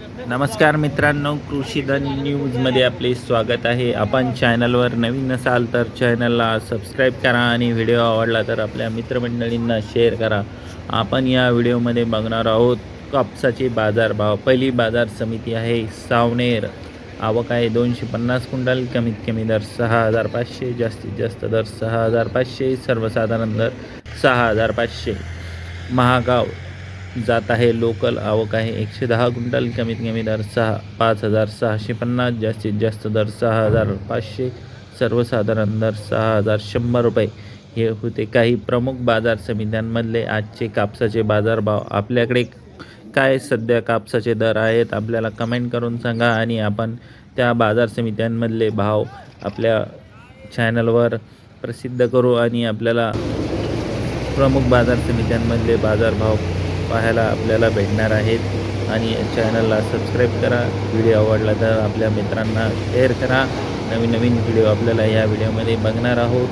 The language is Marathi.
नमस्कार मित्रांनो कृषीधन न्यूजमध्ये आपले स्वागत आहे. आपण चॅनलवर नवीन असाल तर चॅनलला सबस्क्राईब करा आणि व्हिडिओ आवडला तर आपल्या मित्रमंडळींना शेअर करा. आपण या व्हिडिओमध्ये बघणार आहोत कापसाचे बाजारभाव. पहिली बाजार समिती आहे सावनेर. आवक आहे दोनशे पन्नास क्विंटल कमीत कमी दर सहा हजार पाचशे जास्तीत जास्त दर सहा हजार पाचशे सर्वसाधारण दर सहा हजार पाचशे. महागाव. जात आहे. लोकल आवक आहे. एकशे दहा क्विंटल कमीत कमी दर सहा पाच हजार सहाशे पन्नास जास्तीत जास्त दर सहा हजार पाचशे सर्वसाधारण दर सहा हजार शंभर रुपये. हे होते काही प्रमुख बाजार समित्यांमधले आजचे कापसाचे बाजारभाव. आपल्याकडे काय सध्या कापसाचे दर आहेत आपल्याला कमेंट करून सांगा आणि आपण त्या बाजार समित्यांमधले भाव आपल्या चॅनलवर प्रसिद्ध करू आणि आपल्याला प्रमुख बाजार समित्यांमधले बाजारभाव पाहायला आपल्याला भेटणार आहेत. आणि चॅनलला सबस्क्राईब करा. व्हिडिओ आवडला तर आपल्या मित्रांना शेअर करा. नवीन नवीन व्हिडिओ आपल्याला या व्हिडिओमध्ये बघणार आहोत.